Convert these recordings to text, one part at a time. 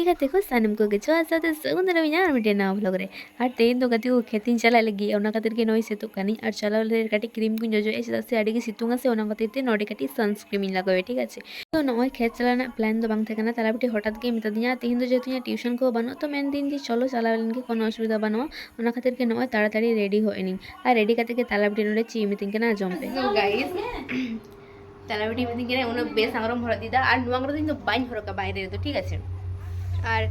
ಈಗ ತೆಗೋ ಸ್ನಾನಕ್ಕೆ ಹೋಗಿ ಸೊ સાથે ಸೌಂದರ ವಿಜ್ಞಾನ ಮಿಟೇನ ᱵᱞᱚᱜᱨᱮ ᱟᱨ ᱛᱮᱦᱮᱧ ᱫᱚ ᱠᱟᱹᱴᱤᱡ ᱠᱷᱮᱛᱤᱧ ᱪᱟᱞᱟᱜ ᱞᱟᱹᱜᱤᱫ ᱚᱱᱟ ᱠᱷᱟᱹᱛᱤᱨ ᱜᱮ ᱱᱚᱜᱼᱚᱭ ᱥᱤᱛᱩᱜ ᱠᱟᱹᱱᱟᱹᱧ ᱟᱨ ᱪᱟᱞᱟᱣ ᱞᱟᱹᱜᱤᱫ ᱠᱟᱹᱴᱤᱡ ᱠᱨᱤᱢ ᱠᱚᱧ ᱡᱚᱡᱚᱜᱼᱟ ᱪᱮᱫᱟᱜ ᱥᱮ ᱟᱹᱰᱤᱜᱮ ᱥᱤᱛᱩᱝ ᱟᱥᱮ ᱚᱱᱟ ᱠᱷᱟᱹᱛᱤᱨ ᱛᱮ ᱱᱚᱰᱮ ᱠᱟᱹᱴᱤᱡ ᱥᱟᱱᱥᱠᱨᱤᱢ ᱤᱧ ᱞᱟᱜᱟᱣᱟ ᱴᱷᱤᱠ ᱟᱪᱷᱮ ᱛᱚ ᱱᱚᱜᱼᱚᱭ ᱠᱷᱮᱛ ᱪᱟᱞᱟᱣ ᱨᱮᱱᱟᱜ ᱯᱞᱮᱱ ᱫᱚ ᱵᱟᱝ ᱛᱟᱦᱮᱸ ᱠᱟᱱᱟ ᱛᱟᱞᱟ ᱢᱤᱫᱴᱤᱡ ᱦᱚᱴᱟᱛ ᱜᱮ ᱢᱮᱛᱟᱫᱤᱧᱟ ᱛᱮᱦᱮᱧ ᱫᱚ ᱡᱮᱦᱮᱛᱩ ᱤᱧᱟᱹᱜ ᱴᱤউশন ᱠᱚ ᱵᱟᱹᱱᱩᱜ ᱛᱚ ᱢᱮᱱᱫᱟᱹᱧ ᱡᱮ ᱪᱚᱞᱚ ᱪᱟᱞᱟᱣ ᱞᱮᱱᱜᱮ ᱠᱳᱱᱳ ᱚᱥᱩᱵᱤᱫᱷᱟ ᱵᱟᱹᱱᱩᱜᱼᱟ ᱚᱱᱟ ᱠᱷᱟᱹᱛᱤᱨ ᱜᱮ ᱱᱚᱜᱼᱚᱭ ᱛᱟᱲᱟᱛᱟᱲᱤ ᱨᱮᱰᱤ ᱦᱮᱡ ᱤᱱᱟᱹᱧ ᱟᱨ ᱨᱮᱰᱤ ᱠᱟᱛᱮ ᱜᱮ ᱛᱟᱞᱟ ᱢᱤᱫᱴᱤᱡ ᱱᱚᱰᱮ ᱪᱮᱫ ᱢᱤᱛᱟᱹᱧ ᱠᱟᱱᱟ ᱟᱸᱡᱚᱢ ᱯᱮ ᱛᱟᱞᱟ ᱢᱤᱫᱴᱤᱡ ᱢᱤᱛᱟᱹᱧ ᱠᱟᱱᱟ ᱩᱱᱟᱹᱜ ᱵᱮᱥ ᱟᱝᱨᱚᱢ ᱦᱚᱨᱚᱜ ᱤᱫᱤᱭᱮᱫᱟ ᱟᱨ ᱱᱚᱣᱟ ᱟᱝᱨᱚᱢ ᱫᱚ ᱤᱧ ᱫᱚ ᱵᱟᱹᱧ ᱦᱚᱨᱚᱜᱟ ᱵᱟᱭᱨᱮ ᱨᱮᱫᱚ ᱴᱷᱤᱠ ᱟᱪᱷᱮ ᱟᱨ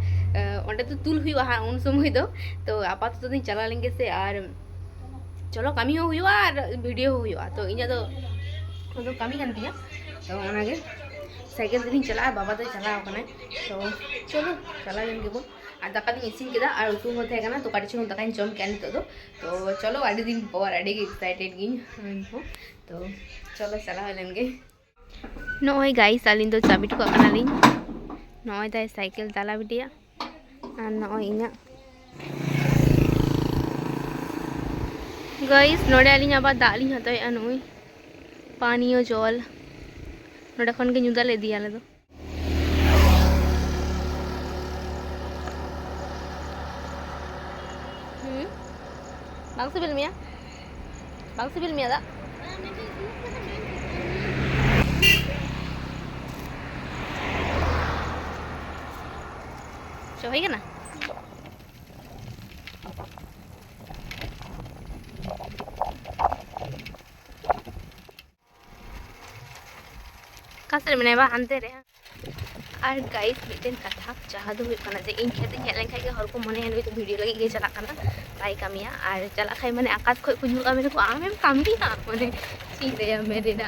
ᱚᱸᱰᱮ ᱫᱚ ᱛᱩᱞ ᱦᱩᱭᱩᱜᱼᱟ ᱦᱟᱸᱜ ᱩᱱ ᱥᱚᱢᱚᱭ ᱫᱚ ᱛᱚ ᱟᱯᱟᱛᱚᱛᱚ ᱫᱚᱧ ᱪᱟᱞᱟᱣ ᱞᱮᱱ ᱜᱮᱥᱮ ᱟᱨ ᱪᱚᱞᱚ ᱠᱟᱹᱢᱤ ᱦᱚᱸ ᱦᱩᱭᱩᱜᱼᱟ ᱟᱨ ᱵᱷᱤᱰᱤᱭᱳ ᱦᱚᱸ ᱦᱩᱭᱩᱜᱼᱟ ᱛᱚ ᱤᱧᱟᱹᱜ ᱫᱚ ᱫᱚ ᱠᱟᱹᱢᱤ ᱠᱟᱱ ᱛᱤᱧᱟ ᱛᱚ ᱚᱱᱟᱜᱮ সাইকেল দিয়েই চালা বাবা তো চালাও ওখানে তো চলো চালাই গেবো আর দাকা দিন ইসিন কেদা আর উটু মধ্যে এখানে তো কাটি চলুন দাকাই জম কেন তো তো চলো আড়ি দিন পর আড়ি এক্সাইটেড গিন তো চলো চালা হলেন গে নয় গাইস আলিন তো চাবি টুকু আকানালিন ᱱᱚᱜᱼᱚᱭ ᱫᱟᱭ ᱥᱟᱭᱠᱮᱞ ᱫᱟᱞᱟ ᱵᱤᱰᱤᱭᱟ ᱟᱨ ᱱᱚᱜᱼᱚᱭ ᱤᱧᱟᱹᱜ গাইস নড়ে আলিᱧ আবার দাগ লিᱧ ᱦᱟᱛᱟᱣᱮᱜᱼᱟ ᱱᱚᱜᱼᱚᱭ ᱯᱟᱱᱤᱭᱚ ᱡᱚᱞ ᱱᱚᱰᱮ ᱠᱷᱚᱱ ᱜᱮ ᱧᱩᱫᱟᱞᱮ ᱤᱫᱤᱭᱟ ᱟᱞᱮ ᱫᱚ ᱵᱟᱝ ᱥᱤᱵᱤᱞ ᱢᱮᱭᱟ ᱵᱟᱝ ᱥᱤᱵᱤᱞ ᱢᱮᱭᱟ ᱫᱟᱜ হই গানা কাসালি বনাইবা আনতে রে আর গাইস মিটেন কথা চাহাদ হুকানা যে ইং হেলা খৈ হৰক মনি এনে ভিডিও লাগি গৈ চলকানা পাই কামিয়া আর চলক খাই মানে আকাশ খৈ কো নুৱা মইকো আমে কামবি নাৰকনি চিৰে আ মেরে না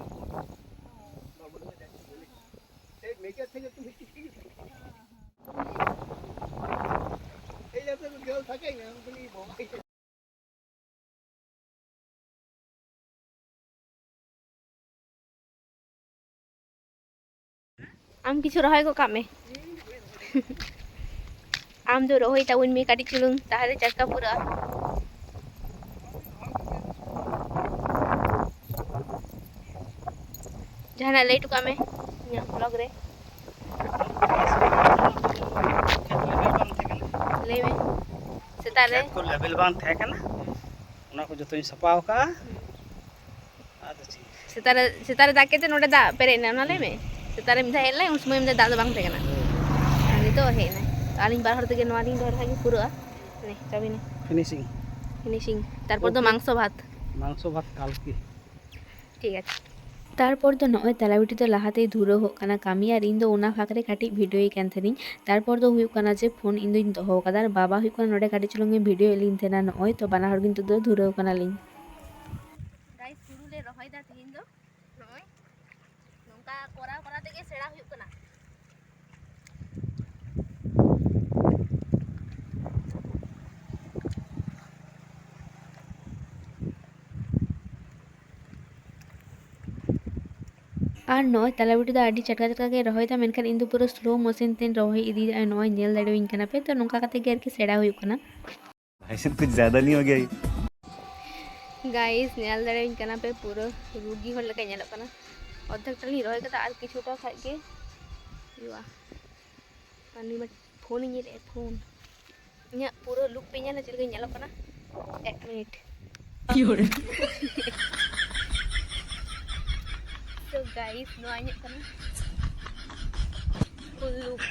এইটার থেকে তুমি কিছু এইটা তো কেউ থাকেই না তুমি ভোগাই आम किछु रहेको कामे आम जो रहो ता उनमें काटी चुलुम तारे चक्का पूरा जहाँ लाइट कामे यहाँ लग रहे ᱞᱟᱹᱭ ᱢᱮ ᱥᱮᱛᱟᱜ ᱨᱮ ᱠᱷᱮᱛ ᱠᱚ ᱞᱮᱵᱮᱞ ᱵᱟᱝ ᱛᱟᱦᱮᱸ ᱠᱟᱱᱟ ᱚᱱᱟ ᱠᱚ ᱡᱚᱛᱚᱧ ᱥᱟᱯᱷᱟ ᱟᱠᱟᱜᱼᱟ ᱟᱫᱚ ᱪᱮᱫ ᱥᱮᱛᱟᱜ ᱨᱮ ᱥᱮᱛᱟᱜ ᱨᱮ ᱫᱟᱜ ᱠᱮᱛᱮ ᱱᱚᱰᱮ ᱫᱟᱜ ᱯᱮᱨᱮᱡ ᱮᱱᱟ ᱚᱱᱟ ᱞᱟᱹᱭ ᱢᱮ ᱥᱮᱛᱟᱜ ᱨᱮ ᱢᱤᱫ ᱫᱷᱟᱣ ᱦᱮᱡ ᱞᱮᱱᱟ ᱩᱱ ᱥᱚᱢᱚᱭ ᱢᱤᱫ ᱫᱟᱜ ᱫᱚ ᱵᱟᱝ ᱛᱟᱦᱮᱸ ᱠᱟᱱᱟ ᱱᱤᱛᱚᱜ ᱦᱮᱡ ᱮᱱᱟ ᱟᱹᱞᱤᱧ ᱵᱟᱨ ᱦᱚᱲ ᱛᱮᱜᱮ ᱱᱚᱣᱟ ᱞᱤᱧ ᱨᱚᱦᱚᱭ ᱞᱮᱠᱷᱟᱱ ᱜᱮ ᱯᱩᱨᱟᱹᱜᱼᱟ ᱱᱮ ᱪᱟᱵᱤᱱᱟ ফিনিশিং ফিনিশিং তারপর তো মাংস ভাত মাংস ভাত কালকে ঠিক আছে ᱛᱟᱨᱯᱚᱨ ᱫᱚ ᱱᱚᱜᱼᱚᱭ ᱛᱟᱞᱟᱵᱤᱴᱤ ᱫᱚ ᱞᱟᱦᱟᱛᱮ ᱫᱷᱩᱨᱟᱹᱣ ᱦᱚᱜ ᱠᱟᱱᱟ ᱠᱟᱹᱢᱤ ᱟᱨ ᱤᱧ ᱫᱚ ᱚᱱᱟ ᱯᱷᱟᱸᱠ ᱨᱮ ᱠᱟᱹᱴᱤᱡ ᱵᱷᱤᱰᱭᱳᱭ ᱠᱟᱱ ᱛᱟᱦᱮᱱᱤᱧ ᱛᱟᱨᱯᱚᱨ ᱫᱚ ᱦᱩᱭᱩᱜ ᱠᱟᱱᱟ ᱡᱮ ᱯᱷᱳᱱ ᱤᱧ ᱫᱚᱧ ᱫᱚᱦᱚ ᱟᱠᱟᱫᱟ ᱟᱨ ᱵᱟᱵᱟ ᱦᱩᱭᱩᱜ ᱠᱟᱱᱟ ᱱᱚᱰᱮ ᱠᱟᱹᱴᱤᱡ ᱪᱩᱞᱩᱝ ᱮ ᱵᱷᱤᱰᱭᱳᱭᱮᱫ ᱞᱤᱧ ᱛᱟᱦᱮᱱᱟ ᱱᱚᱜᱼᱚᱭ ᱛᱚ ᱵᱟᱱᱟ ᱦᱚᱲ ᱜᱮ ᱱᱤᱛᱚᱜ ᱫᱚ ᱫᱷᱩᱨᱟᱹᱣ ᱠᱟᱱᱟᱞᱤᱧ ᱜᱟᱭ ᱦᱩᱲᱩ ᱞᱮ ᱨᱚᱦᱚᱭᱫᱟ ᱛᱮᱦᱮᱧ ᱫᱚ ᱱᱚᱜᱼᱚᱭ ᱱᱚᱝᱠᱟ ᱠᱚᱨᱟᱣ ᱠᱚᱨᱟᱣ ᱛᱮᱜᱮ ᱥᱮᱬᱟ ᱦᱩᱭᱩᱜ ᱠᱟᱱᱟ और नो तलाबीटी तो अभी चटका चटका रहा मेखान इन पूरा स्लो मोशन तेन रही इदी नल दिन पे तो नौका सेड़ा हो कुछ ज्यादा नहीं हो गया गाइस नल दिन पे पूरा रुगी होना अर्धा टाइम रही किचुटा फोन फोन पूरा लुक पे चलना एक minute So guys, nuanya ka na. Full look.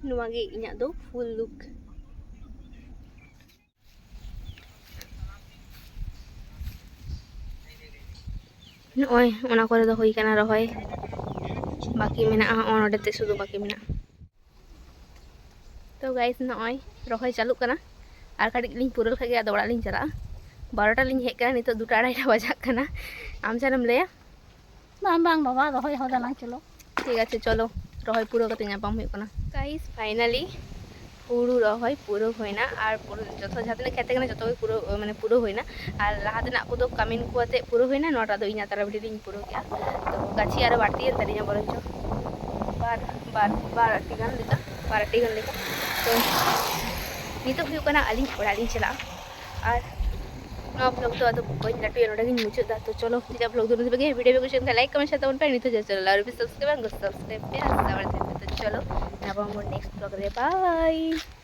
Nuwagi inya do full look. ᱱᱚᱜᱼᱚᱭ ᱚᱱᱟ ᱠᱚᱨᱮ ᱫᱚ ᱦᱩᱭ ᱠᱟᱱᱟ ᱨᱚᱦᱚᱭ ᱵᱟᱹᱠᱤ ᱢᱮᱱᱟᱜᱼᱟ ᱦᱚᱸᱜᱼᱚ ᱱᱚᱰᱮᱛᱮ ᱥᱩᱫᱷᱩ ᱵᱟᱹᱠᱤ ᱢᱮᱱᱟᱜᱼᱟ ᱛᱚ ᱜᱟᱭᱤᱥ ᱱᱚᱜᱼᱚᱭ ᱨᱚᱦᱚᱭ ᱪᱟᱹᱞᱩᱜ ᱠᱟᱱᱟ ᱟᱨ ᱠᱟᱹᱴᱤᱡ ᱞᱤᱧ ᱯᱩᱨᱟᱹᱣ ᱞᱮᱠᱷᱟᱡ ᱜᱮ ᱟᱫᱚ ᱚᱲᱟᱜ ᱞᱤᱧ ᱪᱟᱞᱟᱜᱼᱟ ᱵᱟᱨᱚᱴᱟ ᱞᱤᱧ ᱦᱮᱡ ᱠᱟᱱᱟ ᱱᱤᱛᱚᱜ ᱫᱩᱴᱟ ᱟᱲᱟᱭᱴᱟ ᱵᱟᱡᱟᱜ ᱠᱟᱱᱟ ᱟᱢ ᱪᱮᱫᱮᱢ ᱞᱟᱹᱭᱟ ᱵᱟᱝ ᱵᱟᱝ ᱵᱟᱵᱟ ᱨᱚᱦᱚᱭ ᱦᱚᱸ ᱫᱟᱞᱟᱝ ᱪᱚᱞᱚ ᱴᱷᱤᱠ ᱟᱪᱷᱮ ᱪᱚᱞᱚ ᱨᱚᱦᱚᱭ ᱯᱩᱨᱟᱹᱣ ᱠᱟᱛᱮ ᱧᱟᱯᱟᱢ ᱦᱩᱭᱩᱜ ᱠᱟᱱᱟ গাᱭᱤᱥ ᱯᱷᱟᱭᱱᱟᱞᱤ পুরো হয় পুরো হয় না আর পুরো যত যাতে না খেতে গেলে যত পুরো মানে পুরো হয় না আর লাহা তেনা ᱟᱠᱚ ᱫᱚ ᱠᱟᱹᱢᱤᱱ ᱠᱚ ᱟᱛᱮ ᱯᱩᱨᱟᱹᱣ ᱦᱩᱭᱱᱟ ᱱᱚᱴᱟ ᱫᱚ ᱤᱧᱟᱹᱜ ᱛᱟᱨᱟ ᱵᱟᱹᱴᱤ ᱨᱤᱧ ᱯᱩᱨᱟᱹᱣ ᱠᱮᱜᱼᱟ ᱛᱚ ᱜᱟᱪᱷᱤ ᱟᱨᱚ ᱵᱟᱹᱲᱛᱤᱭᱮᱱ ᱛᱟᱹᱞᱤᱧᱟ ᱵᱚᱨᱚ ᱪᱚ ᱵᱟᱨ ᱵᱟᱨ ᱵᱟᱨ ᱟᱴᱤ ᱜᱟᱱ ᱞᱮᱠᱟ ᱵᱟᱨ ᱟᱴᱤ ᱜᱟᱱ ᱞᱮᱠᱟ ᱛᱚ ᱱᱤᱛᱚᱜ ᱦᱩᱭᱩᱜ ᱠᱟᱱᱟ ᱟᱹᱞᱤᱧ ᱚᱲᱟᱜ ᱞᱤᱧ ᱪᱟᱞᱟᱜᱼᱟ ᱟᱨ ᱱᱚᱣᱟ ᱵᱞᱚᱜ ᱫᱚ ᱟᱫᱚ ᱵᱟᱹᱧ ᱞᱟᱹᱴᱩᱭᱟ ᱱᱚᱰᱮ ᱜᱤᱧ ᱢᱩᱪᱟᱹᱫ ᱫᱟ ᱛᱚ ᱪᱚᱞᱚ ᱱᱤᱛᱚᱜ ᱵᱞᱚᱜ ᱫᱚ ᱱᱚᱰᱮ ᱜᱮ ᱵᱷᱤᱰᱤᱭᱳ ᱠᱚ ᱥᱮᱱ ᱠᱷᱟᱱ لايᱤᱠ ᱠᱚᱢᱮᱱᱴ ᱥᱮᱭᱟᱨ ᱛᱟᱵᱚᱱ ᱯᱮ ᱱᱤᱛᱚᱜ ᱡᱟ ᱪᱚᱞᱚ আর সাবস্ক্রাইব ᱵᱟᱝ ᱥᱟᱵᱥᱠᱨᱟᱭᱤᱵ ᱯᱮ ᱟᱨ solo. Nos vemos en el próximo vlog de bye.